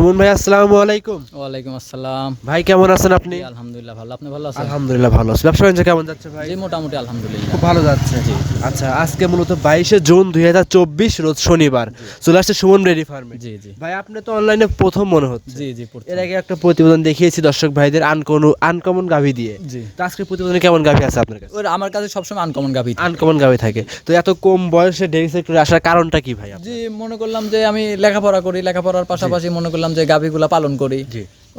সুমন ভাই আসসালামু আলাইকুম। ওয়ালাইকুম আসসালাম। ভাই কেমন আছেন আপনি? আলহামদুলিল্লাহ ভালো। আপনি ভালো আছেন? আলহামদুলিল্লাহ ভালো আছি। ব্যবসা বাণিজ্য কেমন যাচ্ছে ভাই? জি মোটামুটি আলহামদুলিল্লাহ। খুব ভালো যাচ্ছে। জি আচ্ছা আজকে মূলত বাইশে জুন দুই হাজার চব্বিশ রোজ শনিবার। চলে আসছে সুমন রেডি ফার্মে। জি জি। ভাই আপনি তো অনলাইনে প্রথম মনে হচ্ছে। জি জি এর আগে একটা প্রতিবেদন দেখিয়েছি দর্শক ভাইদের আনকমন আনকমন গাভি দিয়ে। জি। তো আজকে প্রতিবেদনে কেমন গাভি আছে আপনার কাছে? ওর আমার কাছে সবসময় আনকমন গাভি আনকমন গাভি থাকে। তো এত কম বয়সে ডেইরি সেক্টরে আসার কারণটা কি ভাই জি মনে করলাম যে আমি লেখাপড়া করি। লেখাপড়ার পাশাপাশি মনে করলাম যে গাভিগুলা পালন করি।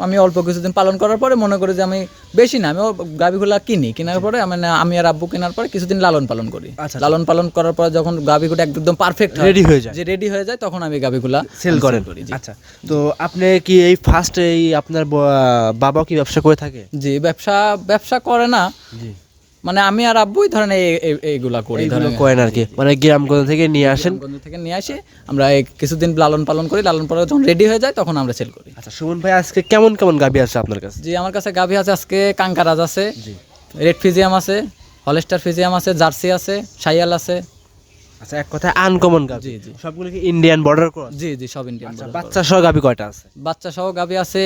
আমি অল্প কিছুদিন পালন করার পরে মনে করি যে আমি বেশি না আমি গাভিগুলা কিনি। কেনার পরে মানে আমি আর আব্বু কেনার পরে কিছুদিন লালন পালন করি। আচ্ছা। লালন পালন করার পরে যখন গাভিগুলো একদম পারফেক্ট রেডি হয়ে যায়। যে রেডি হয়ে যায় তখন আমি গাভিগুলা সেল করেন। করি আচ্ছা তো আপনি কি এই ফার্স্ট এই আপনার বাবা কি ব্যবসা করে থাকে? জি ব্যবসা ব্যবসা করে না। জি। মানে আমি আর আব্বুই ধরেন এই- এই- এইগুলা করি ধরেন করেন আর কি। মানে গ্রামগঞ্জ থেকে নিয়ে আসেন। থেকে নিয়ে আসি আমরা কিছুদিন লালন পালন করি লালন পালন যখন রেডি হয়ে যায় তখন আমরা সেল করি। আচ্ছা সুমন ভাই আজকে কেমন কেমন গাবি আছে আপনার কাছে? জি আমার কাছে গাভী আছে আজকে কাঙ্কারাজ আছে জি। রেড ফিজিয়াম আছে হলস্টার ফিজিয়াম আছে জার্সি আছে সাইয়াল আছে। আচ্ছা এক কথায় আনকমন গাবি জি, জি। সবগুলো কি ইন্ডিয়ান বর্ডার ক্রস জি জি সব ইন্ডিয়ান আচ্ছা বাচ্চা সহ গাবি কয়টা আছে? বাচ্চা সহ গাভী আছে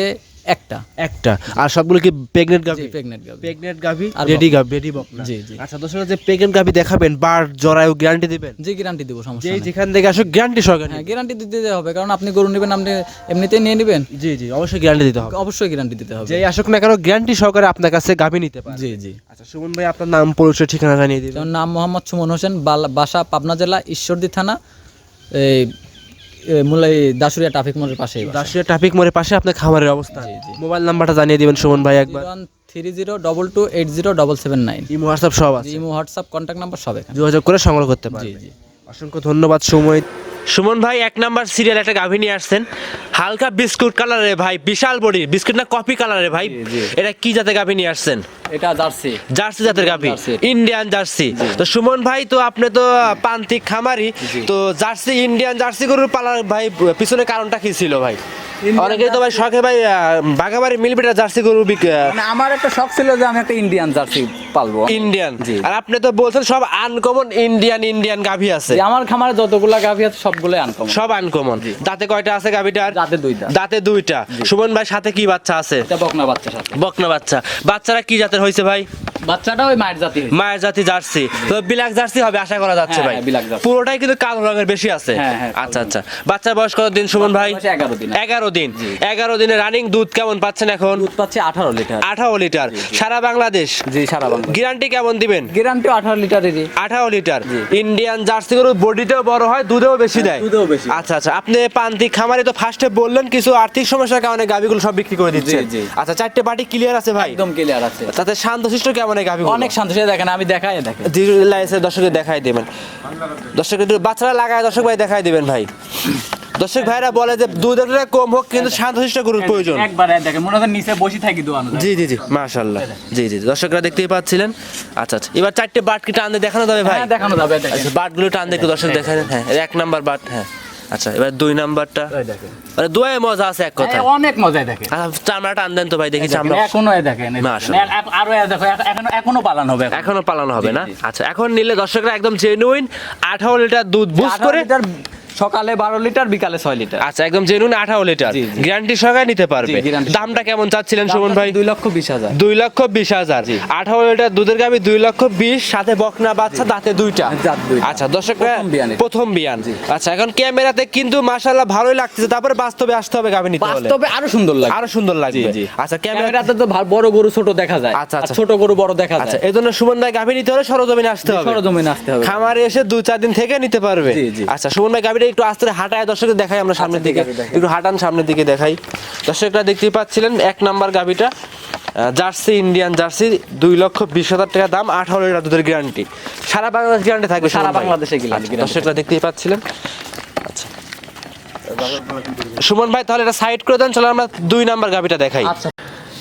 একটা। একটা। আর সবগুলো কি প্রেগনেন্ট জি প্রেগনেন্ট গাভী। প্রেগনেন্ট গাবি আর রেডি গাবি রেডি বকনা জি জি। আচ্ছা দর্শক যে প্রেগনেন্ট গাবি দেখাবেন বার জরায়ু গ্যারান্টি দিবেন? জি গ্যারান্টি দেবো সমস্যা যে নেই। যেখান থেকে আসুক গ্যারান্টি সহকারে হ্যাঁ গ্যারান্টি দিতে হবে কারণ আপনি গরু নেবেন আপনি এমনিতেই নিয়ে নেবেন। জি জি অবশ্যই গ্যারান্টি দিতে হবে। অবশ্যই গ্যারান্টি দিতে হবে। যেই আসুক না কেন গ্যারান্টি সহকারে আপনার কাছে গাবি নিতে পারে জি জি। আচ্ছা সুমন ভাই আপনার নাম পরিচয় ঠিকানা জানিয়ে দিবেন। নাম মোহাম্মদ সুমন হোসেন বাসা পাবনা জেলা ঈশ্বরদী থানা এই এ, দাসুরিয়া ট্রাফিক মোড়ের পাশে দাসুরিয়া ট্রাফিক মোড়ের পাশে আপনার খামারের অবস্থা। মোবাইল নাম্বারটা জানিয়ে দিবেন সুমন ভাই একবার। Three zero double two eight zero double seven nine. Imo WhatsApp সব আছে। ইমো হোয়াটসঅ্যাপ কন্ট্যাক্ট নাম্বার সব এখানে। যোগাযোগ করে সংগ্রহ করতে জি জি। অসংখ্য ধন্যবাদ সময় সুমন ভাই এক নাম্বার সিরিয়াল একটা গাভী নিয়ে আসছেন। হালকা বিস্কুট কালারে ভাই বিশাল বডি। বিস্কুট না কফি কালারে ভাই। এটা কি জাতের গাভী নিয়ে আসছেন? এটা জার্সি। জার্সি জাতের গাভী। Indian jersey. তো সুমন ভাই তো আপনি তো পান্তিক খামারি। তো জার্সি ইন্ডিয়ান জার্সি গরুর পালার ভাই পিছনে কারণটা কি ছিল ভাই? অনেকেই তো ভাই শখে ভাই আহ, বাঘাবাড়ি মিলবিটা জার্সি গরু বিক- মানে আমার একটা শখ ছিল যে আমি একটা ইন্ডিয়ান জার্সি পালবো। ইন্ডিয়ান। আর আপনি তো বলছেন সব আনকমন ইন্ডিয়ান ইন্ডিয়ান গাভী আছে। আমার খামারে যতগুলা গাভি আছে সবগুলোই আনকমন। সব আনকমন। দাঁতে কয়টা আছে গাভীটার? রাতে দুইটা। দাঁতে দুইটা। সুমন ভাই সাথে কি বাচ্চা আছে? এটা বকনা বাচ্চার সাথে। বকনা বাচ্চা। বাচ্চারা কি জাতের হয়েছে ভাই? বাচ্চাটা ওই মায়ের জাতি। মায়ের জাতি জার্সি। তো বিলাক জার্সি হবে আশা করা যাচ্ছে হ্যাঁ, ভাই। হ্যাঁ, পুরোটাই কিন্তু কালো রঙের বেশি আছে। হ্যাঁ, আচ্ছা আচ্ছা। বাচ্চার বয়স কত দিন সুমন ভাই? 11 দিন। এগারো দিন। এগারো দিনে রানিং দুধ কেমন পাচ্ছেন এখন? দুধ পাচ্ছে আঠারো লিটার। আঠারো লিটার। সারা বাংলাদেশ? জি সারা বাংলা গ্যারান্টি কেমন দিবেন? গ্যারান্টি আঠারো লিটারেরই আঠারো লিটার। ইন্ডিয়ান জার্সি গরু বডিতেও বড় হয় দুধেও বেশি দেয়। দুধেও বেশি। আচ্ছা আচ্ছা। আপনি পান্তিক খামারে তো ফার্স্টে বললেন কিছু আর্থিক সমস্যার কারণে গাভিগুলো সব বিক্রি করে দিচ্ছে আচ্ছা চারটে পার্টি ক্লিয়ার আছে ভাই? একদম ক্লিয়ার আছে। তাতে শান্তশিষ্ট কেমন এই গাভিগুলো? অনেক শান্ত সে দেখেন আমি দেখাই দেখেন। লাইসে দর্শকে দেখাই দেবেন। দর্শক একটু বাচ্চারা লাগায় দর্শক ভাই দেখাই দিবেন ভাই। দর্শক ভাইরা বলে যে দুধ একটা কম হোক কিন্তু শান্তশিষ্ট গরুর প্রয়োজন। একবার দেখেন মনে হয় নিচে বসে থাকি দোয়ানো জি জি জি মাশাল্লাহ জি জি দর্শকরা দেখতেই পাচ্ছিলেন। আচ্ছা আচ্ছা এবার চারটে বাট কি টান দেখানো যাবে ভাই? হ্যাঁ দেখানো যাবে দেখেন। আচ্ছা বাটগুলো টান একটু দর্শক দেখান হ্যাঁ এক নাম্বার বাট হ্যাঁ। আচ্ছা এবার দুই নাম্বারটা। দেখেন। মানে দুয়ে মজা আছে এক কথা অনেক মজায় দেখেন। আচ্ছা, চামড়া টান দেন তো ভাই দেখি চামড়া। এখনও এই দেখেন এ- আরও দেখো এখনও এখনও পালানো হবে এখনও। পালানো হবে না। আচ্ছা এখন নিলে দর্শকরা একদম জেনুইন আঠারো লিটার দুধ বুঝ করে সকালে বারো লিটার বিকালে ছয় লিটার। আচ্ছা একদম জেনুইন আঠারো লিটার। গ্যারান্টি সহকারে নিতে পারবে। দামটা কেমন চাচ্ছিলেন সুমন ভাই? দুই লক্ষ বিশ হাজার। দুই লক্ষ বিশ হাজার। আঠারো লিটার দুধের গাবি দুই লক্ষ বিশ সাথে বকনা বাচ্চা দাঁতে দুইটা। আচ্ছা দর্শক প্রথম বিয়ান। আচ্ছা এখন ক্যামেরাতে কিন্তু মাশাল্লাহ ভালোই লাগতেছে। তারপরে বাস্তবে আসতে হবে গাবি নিতে হলে। বাস্তবে আরও সুন্দর লাগে আরও সুন্দর লাগবে। আচ্ছা ক্যামেরা ক্যামেরাতে তো বড় গরু ছোট দেখা যায়। আচ্ছা, আচ্ছা। ছোট গরু বড় দেখা আচ্ছা যায়। এই জন্য সুমন ভাই গাভি নিতে হলে সরজমিনে আসতে হবে। সরজমিনে আসতে হবে। খামারে এসে দু চার দিন থেকে নিতে পারবে। আচ্ছা সুমন ভাই গাভিটা একটু আস্তে হাঁটায় দর্শকের দেখাই আমরা সামনের দিকে। একটু হাঁটান সামনের দিকে দেখাই। দর্শকরা দেখতেই পাচ্ছিলেন এক নাম্বার গাভিটা জার্সি ইন্ডিয়ান জার্সি দুই লক্ষ বিশ হাজার টাকা দাম আঠারো লিটার দুধের গ্যারান্টি। সারা বাংলাদেশ গ্যারান্টি থাকবে সারা বাংলাদেশে আচ্ছা, দর্শকরা দেখতেই পাচ্ছিলেন। আচ্ছা। সুমন ভাই তাহলে এটা সাইড করে দেন চলো আমরা দুই নাম্বার গাভিটা দেখাই। আচ্ছা।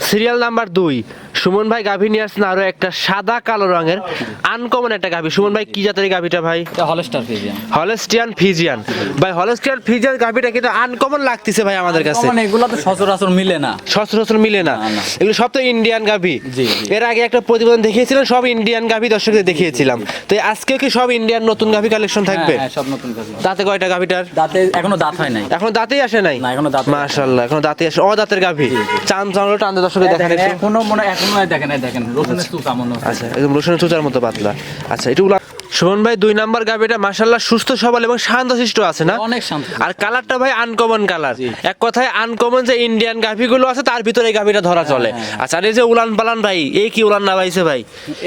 সিরিয়াল নাম্বার দুই। সুমন ভাই গাভী নিয়ে আসছেন আরও একটা সাদা কালো রঙের আনকমন একটা গাভী। সুমন ভাই কি জাতের গাভীটা ভাই? হলস্টার ফিজিয়ান হলেস্টিয়ান ফিজিয়ান ভাই হলেস্টিয়ান ফিজিয়ান গাভীটা কিন্তু আনকমন লাগতেছে ভাই আমাদের কাছে। মানে এগুলো তো সচরাচর মিলে না। সচরাচর মিলে না। এগুলো সব তো ইন্ডিয়ান গাভী। এর আগে একটা প্রতিবেদন দেখিয়েছিলাম সব ইন্ডিয়ান গাভী দর্শকদের দেখিয়েছিলাম। তো আজকেও কি সব ইন্ডিয়ান নতুন গাভী কালেকশন থাকবে? হ্যাঁ, হ্যাঁ, সব নতুন দাঁতে কয়টা গাভীটার? দাঁতে এখনও দাঁত হয় নাই। এখন দাঁতেই আসে নাই? না, এখনও দাঁতে- মাশাআল্লাহ এখনও দাঁতে আসে। ও দাঁতের গাভী চান চামড়া টানতে দর্শকদের দেখেন এখনও মনে এখনও দেখেন রসুনের চুচা মনে। আচ্ছা একদম রসুনের চুচার মতো পাতলা আচ্ছা এটা উলা- সুমন ভাই দুই নাম্বার গাভিটা মাশাল্লাহ সুস্থ সবল এবং শান্তশিষ্ট আছে না? অনেক শান্ত। আর কালারটা ভাই আনকমন কালার। এক কথায় আনকমন যে ইন্ডিয়ান গাভিগুলো আছে তার ভিতরে এই গাভিটা ধরা চলে। হ্যাঁ, আচ্ছা আর এই যে উলান পালান ভাই এই কি উলান না পাইছে ভাই?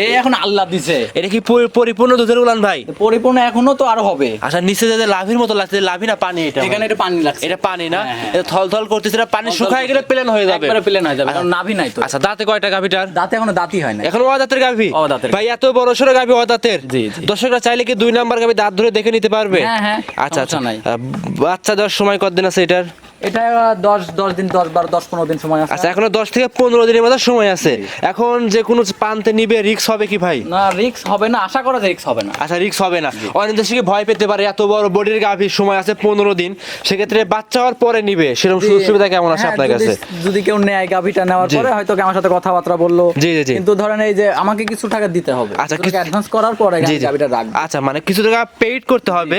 এই এখন আল্লাহ দিছে। এটা কি পরিপূর্ণ দুধের উলান ভাই? পরিপূর্ণ এখনও তো আরও হবে। আচ্ছা নিচে যে লাভির মতো লাগছে লাভি না পানি এটা? এখানে এটা পানি লাগছে। এটা পানি না? হ্যাঁ, হ্যাঁ। এটা থল থল করতেছে এটা পানি শুকায় গেলে প্লেন হয়ে যাবে। একবারে প্লেন হয়ে যাবে কারণ নাভি নাই তো। আচ্ছা দাঁতে কয়টা গাভিটার? দাঁতে এখনও দাঁতই হয় না এখন অদাতের গাভি? অদাঁতের। ভাই এত বড় সড়ো গাভি অদাতের জি, জি। দর্শকরা চাইলে কি দুই নাম্বার গাবি দাঁত ধরে দেখে নিতে পারবে? হ্যাঁ, হ্যাঁ, আচ্ছা আচ্ছা। বাচ্চা দেওয়ার সময় কতদিন আছে এটার? এটা দশ দশ দিন দশ বারো দশ পনেরো দিন সময় আছে। আচ্ছা এখনও দশ থেকে পনেরো দিনের মতো সময় আছে। এখন যে কোনো পান্তে নিবে রিক্স হবে কি ভাই? না রিক্স হবে না আশা করা যায় রিক্স হবে না। আচ্ছা রিক্স হবে না। অনেক দেশে কি ভয় পেতে পারে এত বড় বডির গাভীর সময় আছে পনেরো দিন। সেক্ষেত্রে বাচ্চা হওয়ার পরে নিবে সেরকম সুযোগ সুবিধা কেমন আছে হ্যাঁ, আপনার যদি- কাছে? যদি কেউ নেয় গাভিটা নেওয়ার। পরে হয়তো আমার সাথে কথাবার্তা বলল। জি, জি, জি। কিন্তু ধরেন এই যে আমাকে কিছু টাকা দিতে হবে আচ্ছা, কিছু অ্যাডভান্স করার পরে। গাভিটা রাখব। আচ্ছা মানে কিছু টাকা পেইড করতে হবে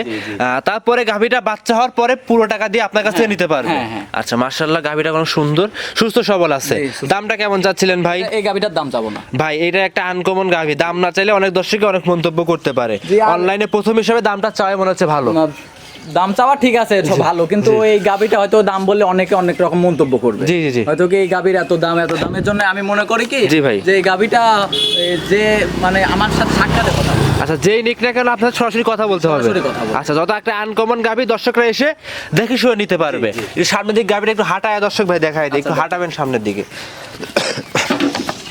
তারপরে গাভীটা বাচ্চা হওয়ার পরে পুরো টাকা দিয়ে আপনার কাছ থেকে নিতে পারবে। হ্যাঁ, হ্যাঁ। আচ্ছা মার্শাল্লাহ গাভীটা কোনো সুন্দর। সুস্থ সবল আছে। দামটা কেমন চাচ্ছিলেন ভাই? এই গাভিটার দাম চাবো না। ভাই এটা একটা আনকমন গাভী। দাম না চাইলে অনেক দর্শকই অনেক মন্তব্য করতে পারে। অনলাইনে প্রথম হিসাবে দামটা চাওয়াই মনে হচ্ছে ভালো। দাম চাওয়া ঠিক আছে ভালো। কিন্তু এই গাভিটা হয়তো দাম বললে অনেকে অনেক রকম মন্তব্য করবে। জি, জি, জি। হয়তো কি এই গাভির এত দাম এত দামের জন্য আমি মনে করি কি জি, ভাই। যে এই গাভিটা যে মানে আমার সাথে সাক্ষাতে কথা। আচ্ছা যেই নিক না কেন আপনার সরাসরি কথা বলতে হবে। আচ্ছা যত একটা আনকমন গাভী দর্শকরা এসে দেখে শুয়ে নিতে পারবে। সামনের দিকে গাভীটা একটু হাঁটায় দর্শক ভাই দেখায় দিই একটু আচ্ছা, হাঁটাবেন সামনের দিকে।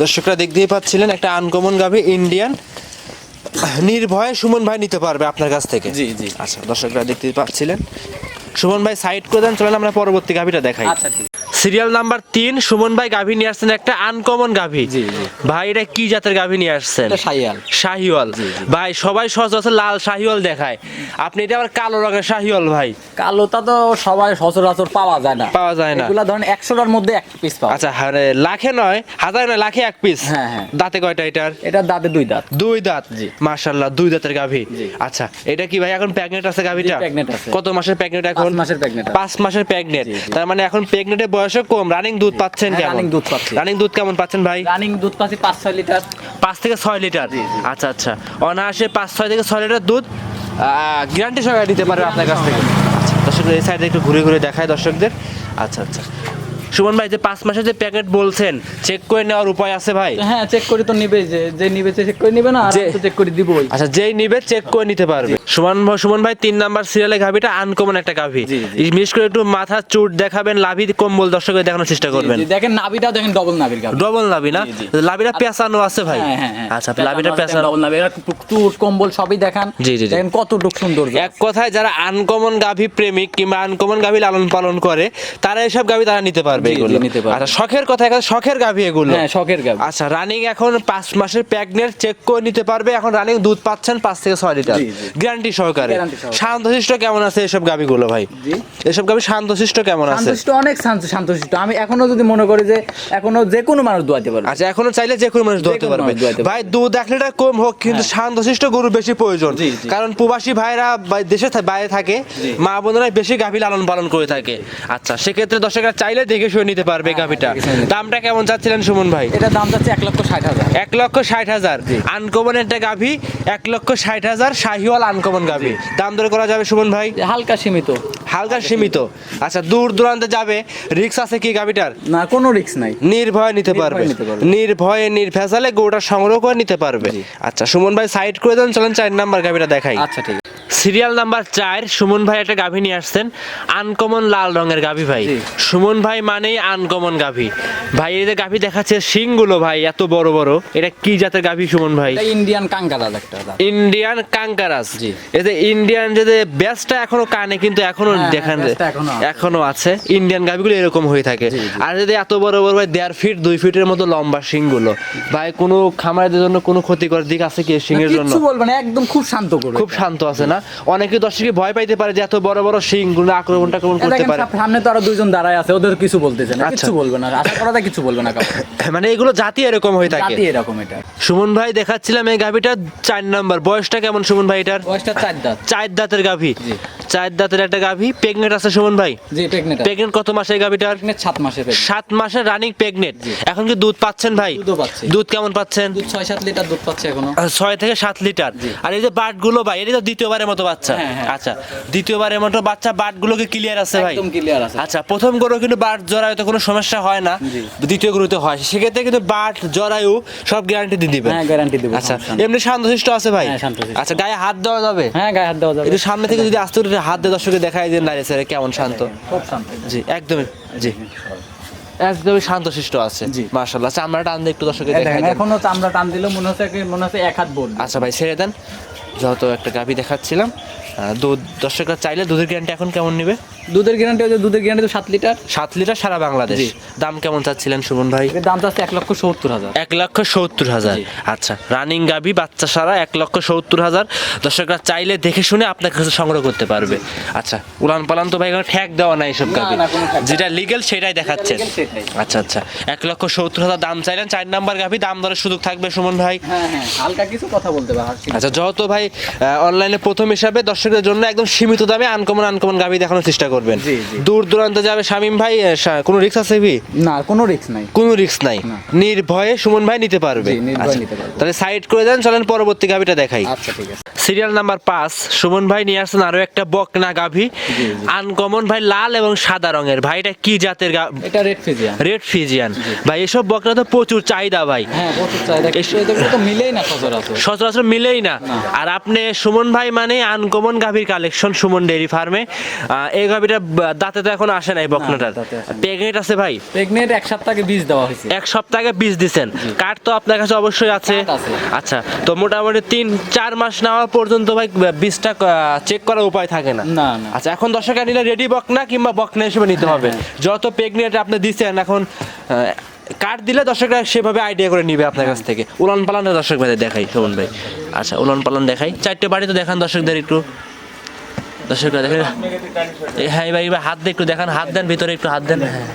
দর্শকরা দিয়ে পাচ্ছিলেন একটা আনকমন গাভী ইন্ডিয়ান নির্ভয়ে সুমন ভাই নিতে পারবে আপনার কাছ থেকে। জি, জি। আচ্ছা দর্শকরা দেখতে পাচ্ছিলেন। সুমন ভাই সাইড করে দেন চলেন আমরা পরবর্তী গাভীটা দেখাই। আচ্ছা ঠিক সিরিয়াল নাম্বার তিন সুমন ভাই গাভী নিয়ে আসছেন একটা আনকমন গাভী। ভাই এটা কি জাতের গাভী নিয়ে আসছেন? শাহিওয়াল। ভাই সবাই সচরাচর লাল শাহিওয়াল দেখায়। আপনি এটা আবার কালো রঙের শাহিওয়াল ভাই? কালোটা তো সবাই সচরাচর পাওয়া যায় না। পাওয়া যায় না। এগুলা ধরেন একশোটার মধ্যে এক পিস পাওয়া আচ্ছা হারে লাখে নয় হাজার নয় লাখে এক পিস হ্যাঁ, হ্যাঁ। দাঁতে কয়টা এটার এটা দাঁতে দুই দাঁত। দুই দাঁত? জি। মাশাল্লাহ দুই দাঁতের গাভী। আচ্ছা এটা কি ভাই এখন প্রেগনেন্ট আছে গাভীটা? pregnant আছে। কত মাসের প্রেগনেন্ট এখন? পাঁচ মাসের প্রেগনেন্ট পাঁচ মাসের জি। তার মানে এখন প্রেগনেন্টের বয়সও কম রানিং দুধ পাচ্ছেন হ্যাঁ, কেমন? রানিং দুধ পাচ্ছি। রানিং দুধ কেমন পাচ্ছেন ভাই? রানিং দুধ পাচ্ছি পাঁচ ছয় লিটার পাঁচ থেকে ছয় লিটার। আচ্ছা আচ্ছা। অনায়াসে পাঁচ ছয় থেকে ছয় লিটার দুধ গ্যারান্টি সহকারে দিতে পারবে আপনার কাছ থেকে। দর্শক দর্শকদের এই সাইডে একটু ঘুরে ঘুরে দেখায় দর্শকদের। আচ্ছা আচ্ছা। সুমন ভাই যে পাঁচ মাসের যে প্যাকেট বলছেন চেক করে নেওয়ার উপায় আছে ভাই? হ্যাঁ চেক করে তো নিবে যে যে নিবে চেক করে নিবে না আর তো চেক করে দিবই। আচ্ছা যেই নিবে চেক করে নিতে পারবে। সুমন ভাই- সুমন ভাই তিন নাম্বার সিরিয়ালে গাভিটা আনকমন একটা গাভি। বিশেষ করে একটু মাথা চুট দেখাবেন লাভি কম্বল দর্শকের দেখানোর চেষ্টা করবেন। দেখেন নাভিটাও দেখেন ডবল নাভির গাভি। ডবল লাভি না। লাভিটা পেঁচানো আছে ভাই। হ্যাঁ হ্যাঁ হ্যাঁ। আচ্ছা লাভিটা পেঁচানো ডবল নাভি। টুট কম্বল সবই দেখান। জি, জি, জি। দেখেন কতটুক সুন্দর এক কথায় যারা আনকমন গাভী প্রেমিক কিংবা আনকমন গাভী লালন পালন করে তারা এসব গাভী তারা নিতে পারবে। জি, এগুলো। নিতে পারবে। আচ্ছা শখের কথা এখানে শখের গাভী এগুলো। হ্যাঁ শখের গাভি। আচ্ছা রানিং এখন পাঁচ মাসের চেক করে নিতে পারবে। এখন রানিং দুধ পাচ্ছেন পাঁচ থেকে লিটার। গ্যারান্টি সহকারে। শান্তশিষ্ট কেমন আছে এসব গাভীগুলো ভাই? এসব গাভী শান্তশিষ্ট কেমন আছে? শান্তশিষ্ট অনেক শান্তশিষ্ট। আমি এখনও যদি মনে করি যে এখনও যে কোনো মানুষ দোয়াতে পারবে। আচ্ছা এখনও চাইলে যে কোনো মানুষ পারবে। দোয়াতে পারবে। ভাই দুধ এক লিটার কম হোক কিন্তু শান্তশিষ্ট গরু বেশি প্রয়োজন। কারণ প্রবাসী ভাইরা দেশে বাইরে থাকে মা বোনেরা বেশি গাভী লালন পালন করে থাকে। আচ্ছা সেক্ষেত্রে দর্শকরা চাইলে দেখে শুয়ে নিতে পারবে হ্যাঁ, গাভীটা। নিতে দামটা কেমন চাচ্ছিলেন সুমন ভাই? এটা দাম যাচ্ছে এক লক্ষ ষাট হাজার। এক লক্ষ ষাট হাজার। আনকমন একটা গাভী এক লক্ষ ষাট হাজার শাহিওয়াল আনকমন গাভী। দাম দরে করা যাবে সুমন ভাই? হালকা সীমিত। হালকা সীমিত। আচ্ছা দূর দূরান্তে যাবে। রিক্স আছে কি গাভীটার? না কোনো রিস্ক নাই। নির্ভয় নিতে পারবে। নির্ভয়ে নির্ভেজালে গরুটা সংগ্রহ করে নিতে পারবে। আচ্ছা সুমন ভাই সাইড করে দেন চলেন চার নাম্বার গাভীটা দেখাই। আচ্ছা ঠিক আছে। সিরিয়াল নাম্বার চার সুমন ভাই একটা গাভী নিয়ে আসছেন। আনকমন লাল রঙের গাভী ভাই। সুমন ভাই মানেই আনকমন গাভী। ভাই এই যে গাভী দেখাচ্ছে শিংগুলো ভাই এত বড় বড় এটা কি জাতের গাভী সুমন ভাই? ইন্ডিয়ান কাঙ্গারাল একটা ইন্ডিয়ান কাঙ্কারাস জি। এই যে ইন্ডিয়ান যে ব্যাসটা এখনও কানে কিন্তু এখনও হ্যাঁ, দেখান এখনও আছে। ইন্ডিয়ান গাভিগুলো এরকম হয়ে থাকে। আর যদি এত বড় বড় ভাই দেড় ফিট দুই ফিটের মতো লম্বা শিংগুলো। ভাই কোনো খামারের জন্য কোনো ক্ষতিকর দিক আছে কি শিং শিংয়ের জন্য? বলবে না একদম খুব শান্ত করবে খুব শান্ত আছে না? অনেকে দর্শকে ভয় পাইতে পারে যে এত বড় বড় শিংগুলো আক্রমণ টাক্রমণ করতে পারে। সামনে তো আরও দুইজন দাঁড়ায় আছে ওদের কিছু বলতেছে না আচ্ছা। কিছু বলবে না আশা করা কিছু বলবে না কাউকে। মানে এগুলো জাতি এরকম হয়ে থাকে। জাতি এরকম এটা। সুমন ভাই দেখাচ্ছিলাম এই গাভিটা চার নাম্বার। বয়সটা কেমন সুমন ভাই এটার? বয়সটা চার দাঁত। চার দাঁতের গাভি। চার দাঁতের একটা গাভি। প্রেগনেন্ট আছে সুমন ভাই? জি প্রেগনেন্ট প্রেগনেন্ট কত মাসে এই গাভিটার? সাত pregnant। সাত মাসের রানিং প্রেগনেন্ট এখন কি দুধ পাচ্ছেন ভাই। দুধ কেমন পাচ্ছেন? দুধ ছয় সাত লিটার দুধ পাচ্ছে এখনও। ছয় থেকে সাত লিটার। আর এই যে বাটগুলো ভাই এটা তো দ্বিতীয়বারের মতো বাচ্চা। হ্যাঁ, হ্যাঁ। আচ্ছা দ্বিতীয়বারের মতো বাচ্চা বাটগুলো কি ক্লিয়ার আছে ভাই? একদম ক্লিয়ার আছে। আচ্ছা প্রথম গরু কিন্তু বাট জরায়ু তো কোনো সমস্যা হয় না দ্বিতীয় গরুতে হয়। সেক্ষেত্রে কিন্তু বাট জরায়ু সব গ্যারান্টি দিয়ে দিবেন। হ্যাঁ গ্যারান্টি দেবো আচ্ছা। এমনি শান্তশিষ্ট আছে ভাই? হ্যাঁ, শান্তশিষ্ট। আচ্ছা গায়ে হাত দেওয়া যাবে? হ্যাঁ গায়ে হাত দেওয়া যাবে। একটু সামনে থেকে যদি আস্তে করে হাত দিয়ে দর্শকে দেখায় যে নারী স্যার কেমন শান্ত? খুব শান্ত। জি একদমই জি। একদমই শান্তশিষ্ট আছে জি। মার্শাল্লাহ চামড়া টান দিয়ে একটু দর্শকে দেখেন দেন। এখনও চামড়া টান দিলে মনে হচ্ছে মনে হচ্ছে এক হাত বোন আচ্ছা ভাই ছেড়ে দেন। যত একটা গাভি দেখাচ্ছিলাম দুধ দর্শকরা চাইলে দুধের গ্যারান্টি এখন কেমন নেবে? দুধের গ্যারান্টি হচ্ছে দুধের গ্যারান্টি তো সাত লিটার। সাত লিটার সারা বাংলাদেশ। দাম কেমন চাচ্ছিলেন সুমন ভাই? দাম চাচ্ছে এক লক্ষ সত্তর হাজার। এক লক্ষ সত্তর হাজার। আচ্ছা রানিং গাভি বাচ্চা সারা এক লক্ষ সত্তর হাজার। দর্শকরা চাইলে দেখে শুনে আপনার কাছে সংগ্রহ করতে পারবে। আচ্ছা উলান পালান তো ভাই এখানে ঠ্যাক দেওয়া নাই এসব ঠ্যাক যেটা লিগেল সেটাই দেখাচ্ছেন। আচ্ছা আচ্ছা এক লক্ষ সত্তর হাজার দাম চাইলেন। চার নাম্বার গাভি দাম দরের সুযোগ থাকবে সুমন ভাই। হ্যাঁ হ্যাঁ হালকা কিছু কথা বলতে পারে আচ্ছা যেহেতু ভাই অনলাইনে প্রথম হিসাবে দর্শকদের জন্য একদম সীমিত দামে আনকমন আনকমন গাভি দেখানোর চেষ্টা করবেন। দূর দূরান্তে যাবে শামিম ভাই কোনো রিক্স আছে কি? না কোনো রিস্ক নাই। কোনো রিস্ক নাই। নির্ভয়ে সুমন ভাই নিতে পারবে। আচ্ছা, নিতে পারবে। তাহলে সাইড করে দেন চলেন পরবর্তী গাভিটা দেখাই। আচ্ছা ঠিক আছে। সিরিয়াল নাম্বার পাঁচ সুমন ভাই নিয়ে আসছেন আরও একটা বকনা গাভি। আনকমন ভাই লাল এবং সাদা রঙের। ভাই এটা কি জাতের এটা রেড ফিজিয়ান রেড ফিজিয়ান ভাই এসব বকনা তো প্রচুর চাহিদা ভাই। হ্যাঁ প্রচুর চাহিদা। তো মিলেই না সচরাচর। সচরাচর মিলেই না। আর আপনি সুমন ভাই মানে আনকমন গাভীর কালেকশন সুমন ডেয়ারি ফার্মে। এই গাভীটা দাঁতে তো এখন আসে নাই বকনাটার। প্রেগনেন্ট আছে ভাই? প্রেগনেন্ট এক সপ্তাহে বীজ দেওয়া হয়েছে। এক সপ্তাহে বীজ দিছেন। কার্ড তো আপনার কাছে অবশ্যই আছে। আচ্ছা তো মোটামুটি তিন চার মাস নেওয়া পর্যন্ত ভাই বীজটা চেক করার উপায় থাকে না। আচ্ছা এখন দর্শক নিলে রেডি বকনা কিংবা বকনা হিসেবে নিতে হবে। যত প্রেগনেন্ট আপনি দিচ্ছেন এখন কার্ড দিলে দর্শকরা সেভাবে আইডিয়া করে নিবে আপনার কাছ থেকে। উলান পালানের দর্শক ভাই দেখাই শোভন ভাই। আচ্ছা উলান পালান দেখাই। চারটে বাড়ি তো দেখান দর্শকদের একটু। দর্শকরা দেখেন হ্যাঁ ভাই এবার হাত দিয়ে একটু দেখান হাত দেন ভিতরে একটু হাত দেন। হ্যাঁ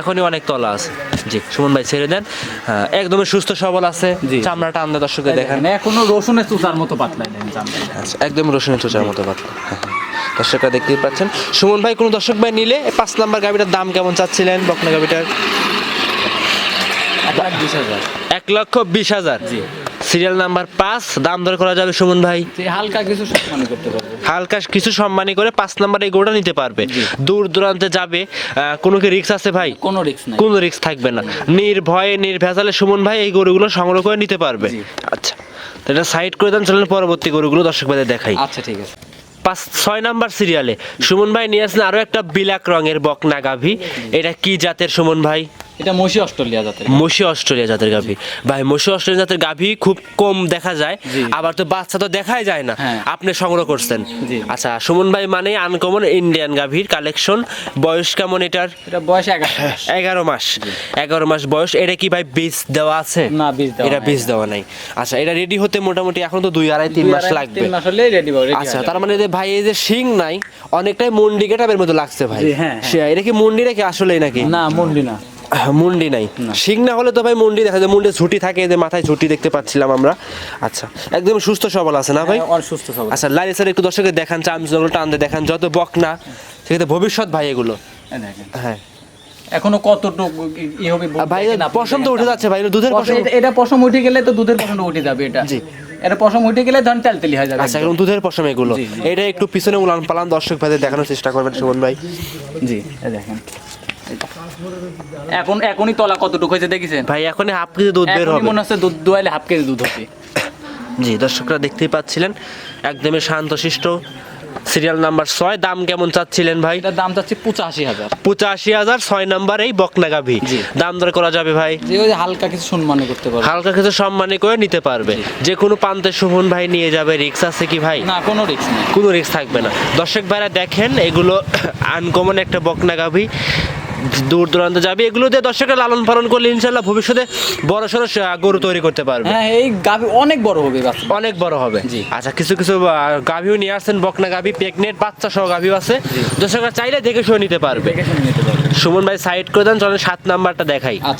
এখনই অনেক তলা আছে। জি সুমন ভাই ছেড়ে দেন। হ্যাঁ, একদমই সুস্থ সবল আছে। চামড়া টান দেয় দর্শকদের দেখেন। এখনও রসুনের চুচার মতো চামড়া আচ্ছা একদম রসুনের চোচার মতো পাতলা। হ্যাঁ, হ্যাঁ। দর্শকরা দেখতেই পাচ্ছেন। সুমন ভাই কোনো দর্শক ভাই নিলে পাঁচ নাম্বার গাভিটার দাম কেমন চাচ্ছিলেন বকনা গাভিটার এক লক্ষ বিশ হাজার। সিরিয়াল নাম্বার পাঁচ দাম দর করা যাবে সুমন ভাই? হালকা কিছু সম্মান করতে পারব। হালকা কিছু সম্মানী করে পাঁচ নাম্বার এই গোটা নিতে পারবে। দূর দূরান্তে যাবে কোনো কি রিক্স আছে ভাই? কোনো রিক্স নাই। কোনো রিস্ক থাকবে না। নির্ভয়ে নির্ভেজালে সুমন ভাই এই গরুগুলো সংগ্রহ করে নিতে পারবে। আচ্ছা এটা সাইড করে দেন চলেন পরবর্তী গরুগুলো দর্শক ভাইদের দেখাই। আচ্ছা ঠিক আছে। পাঁচ, ছয় নাম্বার সিরিয়ালে সুমন ভাই নিয়ে আসলেন আরও একটা বিলাক রঙের বকনা গাভী। এটা কি জাতের সুমন ভাই? এটা মসি অস্ট্রেলিয়া জাতের মসি অস্ট্রেলিয়া জাতের গাভী। ভাই মসি অস্ট্রেলিয়া জাতের গাভী খুব কম দেখা যায় আবার তো বাচ্চা তো দেখাই যায় না। হ্যাঁ। আপনি সংগ্রহ করছেন। আচ্ছা সুমন ভাই মানে আনকমন ইন্ডিয়ান গাভীর কালেকশন বয়স কেমন এটার? এটা বয়স এগারো মাস। এগারো মাস। বয়স। এটা কি ভাই বীজ দেওয়া আছে? না বীজ দেওয়া এটা। বীজ দেওয়া নাই। আচ্ছা এটা রেডি হতে মোটামুটি এখন তো দুই আড়াই তিন মাস লাগবে। আচ্ছা তার মানে ভাই এই যে শিং নাই অনেকটাই মুন্ডি গেটাপের মতো লাগছে ভাই। হ্যাঁ, সে- এটা কি মুন্ডি নাকি? আসলেই নাকি? না মন্ডি না। মুন্ডি নাই। শিং না হলে তো ভাই মুন্ডি দেখা যায়। মুন্ডে ঝুটি থাকে যে মাথায় ঝুটি দেখতে পাচ্ছিলাম আমরা। আচ্ছা একদম সুস্থ সবল আছে না ভাই? আর সুস্থ সবল। আচ্ছা লাইন স্যার একটু দর্শকের দেখান চামচগুলো টান দিয়ে দেখান যত বক না সেক্ষেত্রে ভবিষ্যৎ ভাই এগুলো। হ্যাঁ। এখনও কতটুকু ই হবে ভাই পশম তো উঠে যাচ্ছে ভাই দুধের পশম এটা- পশম উঠে গেলে তো দুধের পশম উঠে যাবে এটা। জি। এটা পশম উঠে গেলে ধরেন তেলতেলি হয়ে যাবে আচ্ছা এখন দুধের পশম এগুলো। এটা একটু পিছনে উলান পালান দর্শক ভাইদের দেখানোর চেষ্টা করবেন সুমন ভাই। জি দেখেন। এখন এখনই তলা কতটুকু হয়েছে দেখেছেন? ভাই এখন হাফ কেজি দুধ বের এখনই হবে। মনে হচ্ছে দুধ দোয়ালে হাফ কেজি দুধ হবে। জি দর্শকরা দেখতেই পাচ্ছিলেন একদমই শান্তশিষ্ট সিরিয়াল নাম্বার ছয়। দাম কেমন চাচ্ছিলেন ভাই? দাম চাচ্ছি পঁচাশি হাজার। পঁচাশি হাজার ছয় নাম্বার এই বকনা গাভি দাম দর করা যাবে ভাই? যে ওই হালকা কিছু সম্মানে করতে পারব। হালকা কিছু সম্মানী করে নিতে পারবে। যে কোনো প্রান্তে শোভন ভাই নিয়ে যাবে। রিক্স আছে কি ভাই? না কোনো রিক্স নেই। কোনো রিস্ক থাকবে না। দর্শক ভাইরা দেখেন এগুলো আনকমন একটা বকনা গাভি দূর দূরান্ত যাবে এগুলো দিয়ে দর্শকরা লালন পালন করলে ইনশাল্লাহ ভবিষ্যতে বড় সড়ো গরু তৈরি করতে পারবে। হ্যাঁ এই গাভী অনেক বড় হবে অনেক বড় হবে। আচ্ছা কিছু কিছু গাভীও নিয়ে আসছেন বকনা গাভী প্রেগনেন্ট বাচ্চা সহ গাভিও আছে। দর্শকরা চাইলে দেখে শুয়ে শুনে নিতে পারবে। সুমন ভাই সাইড করে দেন চলেন সাত নাম্বারটা দেখাই। আচ্ছা।